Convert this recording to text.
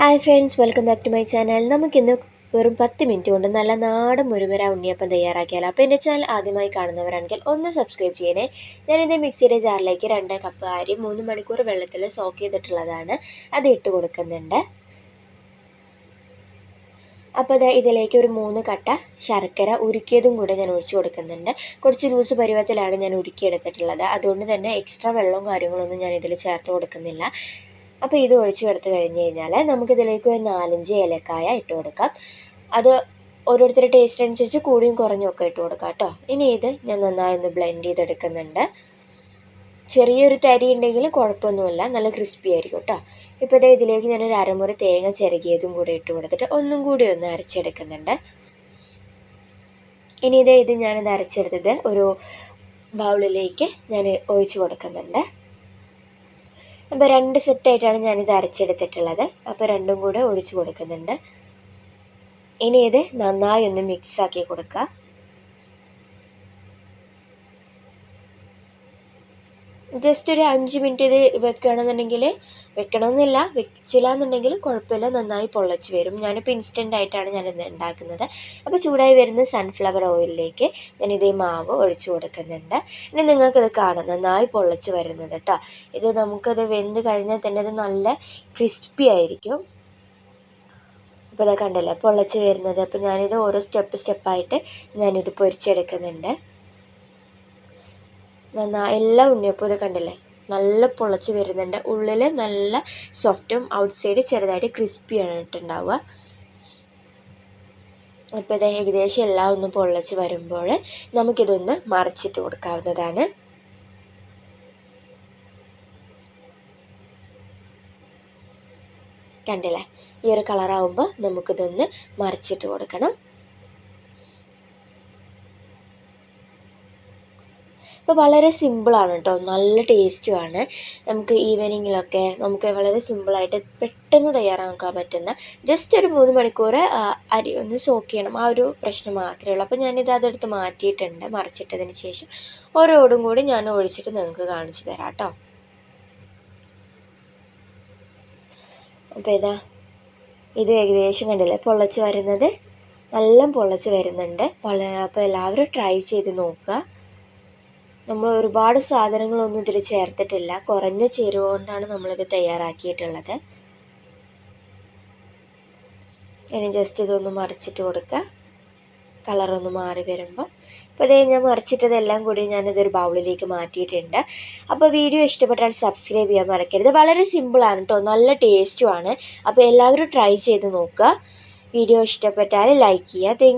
Hi friends welcome back to my channel നമുക്കിന്ന് വെറും പത്ത് മിനിറ്റ് കൊണ്ട് നല്ല നാടൻ മുരുമര ഉണ്ണിയപ്പം തയ്യാറാക്കിയാലോ. അപ്പോൾ എന്റെ ചാനൽ ആദ്യമായി കാണുന്നവരാണെങ്കിൽ ഒന്ന് സബ്സ്ക്രൈബ് ചെയ്യണേ. ഞാനിത് മിക്സിയുടെ ജാറിലേക്ക് രണ്ട് കപ്പ് അരി മൂന്ന് മണിക്കൂർ വെള്ളത്തിൽ സോക്ക് ചെയ്തിട്ടുള്ളതാണ്. അത് ഇട്ട് കൊടുക്കുന്നുണ്ട്. അപ്പോൾ അത് ഇതിലേക്ക് ഒരു മൂന്ന് കട്ട ശർക്കര ഉരുക്കിയതും കൂടെ ഞാൻ ഒഴിച്ചു കൊടുക്കുന്നുണ്ട്. കുറച്ച് ലൂസ് പരുവത്തിലാണ് ഞാൻ ഉരുക്കിയെടുത്തിട്ടുള്ളത്. അതുകൊണ്ട് തന്നെ എക്സ്ട്രാ വെള്ളവും കാര്യങ്ങളൊന്നും ഞാൻ ഇതിൽ ചേർത്ത് കൊടുക്കുന്നില്ല. അപ്പോൾ ഇത് ഒഴിച്ച് കൊടുത്ത് കഴിഞ്ഞ് കഴിഞ്ഞാൽ നമുക്കിതിലേക്ക് ഒരു നാലഞ്ച് ഏലക്കായ ഇട്ട് കൊടുക്കാം. അത് ഓരോരുത്തരുടെ ടേസ്റ്റ് അനുസരിച്ച് കൂടിയും കുറഞ്ഞും ഒക്കെ ഇട്ട് കൊടുക്കാം കേട്ടോ. ഇനി ഇത് ഞാൻ നന്നായി ഒന്ന് ബ്ലെൻഡ് ചെയ്തെടുക്കുന്നുണ്ട്. ചെറിയൊരു തരി ഉണ്ടെങ്കിലും കുഴപ്പമൊന്നുമില്ല നല്ല ക്രിസ്പി ആയിരിക്കും കേട്ടോ. ഇപ്പോൾ ഇതേ ഇതിലേക്ക് ഞാനൊരു അരമുറി തേങ്ങ ചിരകിയതും കൂടി ഇട്ട് കൊടുത്തിട്ട് ഒന്നും കൂടി ഒന്ന് അരച്ചെടുക്കുന്നുണ്ട്. ഇനി ഇതേ ഇത് ഞാനിത് അരച്ചെടുത്തത് ഒരു ബൗളിലേക്ക് ഞാൻ ഒഴിച്ചു കൊടുക്കുന്നുണ്ട്. അപ്പോൾ രണ്ട് സെറ്റായിട്ടാണ് ഞാനിത് അരച്ചെടുത്തിട്ടുള്ളത്. അപ്പോൾ രണ്ടും കൂടെ ഒഴിച്ചു കൊടുക്കുന്നുണ്ട്. ഇനി ഇത് നന്നായി ഒന്ന് മിക്സാക്കി കൊടുക്കുക. ജസ്റ്റ് ഒരു അഞ്ച് മിനിറ്റ് ഇത് വെക്കുകയാണെന്നുണ്ടെങ്കിൽ വെക്കണമെന്നില്ല. വെച്ചില്ല എന്നുണ്ടെങ്കിൽ കുഴപ്പമില്ല. നന്നായി പൊള്ളച്ച് വരും. ഞാനിപ്പോൾ ഇൻസ്റ്റന്റ് ആയിട്ടാണ് ഞാനിത് ഉണ്ടാക്കുന്നത്. അപ്പോൾ ചൂടായി വരുന്ന സൺഫ്ലവർ ഓയിലിലേക്ക് ഞാൻ ഇതേ മാവ് ഒഴിച്ചു കൊടുക്കുന്നുണ്ട്. ഇനി നിങ്ങൾക്കിത് കാണാം. നന്നായി പൊള്ളച്ച് വരുന്നത് കേട്ടോ. ഇത് നമുക്കത് വെന്ത് കഴിഞ്ഞാൽ തന്നെ അത് നല്ല ക്രിസ്പി ആയിരിക്കും. അപ്പോൾ ഇതാ കണ്ടല്ലേ? പൊള്ളച്ച് വരുന്നത്. അപ്പോൾ ഞാനിത് ഓരോ സ്റ്റെപ്പ് സ്റ്റെപ്പായിട്ട് ഞാനിത് പൊരിച്ചെടുക്കുന്നുണ്ട്. എല്ലാ ഉണ്ണിയപ്പം ഇത് കണ്ടില്ലേ? നല്ല പൊളച്ച് വരുന്നുണ്ട്. ഉള്ളിൽ നല്ല സോഫ്റ്റും ഔട്ട് സൈഡ് ചെറുതായിട്ട് ക്രിസ്പി ഇട്ടുണ്ടാവുക അപ്പോൾ ഇത് ഏകദേശം എല്ലാം ഒന്ന് പൊള്ളച്ച് വരുമ്പോൾ നമുക്കിതൊന്ന് മറിച്ചിട്ട് കൊടുക്കാവുന്നതാണ്. കണ്ടില്ലേ? ഈ ഒരു കളറാവുമ്പോൾ നമുക്കിതൊന്ന് മറിച്ചിട്ട് കൊടുക്കണം. അപ്പോൾ വളരെ സിമ്പിളാണ് കേട്ടോ നല്ല ടേസ്റ്റുമാണ് നമുക്ക് ഈവനിങ്ങിലൊക്കെ നമുക്ക് വളരെ സിമ്പിളായിട്ട് പെട്ടെന്ന് തയ്യാറാക്കാൻ പറ്റുന്ന ജസ്റ്റ് ഒരു മൂന്ന് മണിക്കൂർ അരി ഒന്ന് സോക്ക് ചെയ്യണം. ആ ഒരു പ്രശ്നം മാത്രമേ ഉള്ളൂ. അപ്പോൾ ഞാനിത് അതെടുത്ത് മാറ്റിയിട്ടുണ്ട്. മറിച്ചിട്ടതിന് ശേഷം ഓരോടും കൂടി ഞാൻ ഒഴിച്ചിട്ട് നിങ്ങൾക്ക് കാണിച്ചു തരാം കേട്ടോ അപ്പോൾ ഇതാ ഇത് ഏകദേശം കണ്ടില്ലേ? പൊള്ളച്ച് വരുന്നത്? നല്ല പൊള്ളച്ച് വരുന്നുണ്ട്. അപ്പോൾ എല്ലാവരും ട്രൈ ചെയ്ത് നോക്കുക. നമ്മൾ ഒരുപാട് സാധനങ്ങളൊന്നും ഇതിൽ ചേർത്തിട്ടില്ല. കുറഞ്ഞ ചേരുവ കൊണ്ടാണ് നമ്മളിത് തയ്യാറാക്കിയിട്ടുള്ളത്. ഇനി ജസ്റ്റ് ഇതൊന്ന് മറിച്ചിട്ട് കൊടുക്കുക. കളറൊന്ന് മാറി വരുമ്പോൾ അപ്പോൾ ഇതേ ഞാൻ മറിച്ചിട്ടതെല്ലാം കൂടി ഞാനിതൊരു ബൗളിലേക്ക് മാറ്റിയിട്ടുണ്ട്. അപ്പോൾ വീഡിയോ ഇഷ്ടപ്പെട്ടാൽ സബ്സ്ക്രൈബ് ചെയ്യാൻ മറക്കരുത്. വളരെ സിമ്പിളാണ് കേട്ടോ നല്ല ടേസ്റ്റുമാണ് അപ്പോൾ എല്ലാവരും ട്രൈ ചെയ്ത് നോക്കുക. വീഡിയോ ഇഷ്ടപ്പെട്ടാൽ ലൈക്ക് ചെയ്യുക. താങ്ക്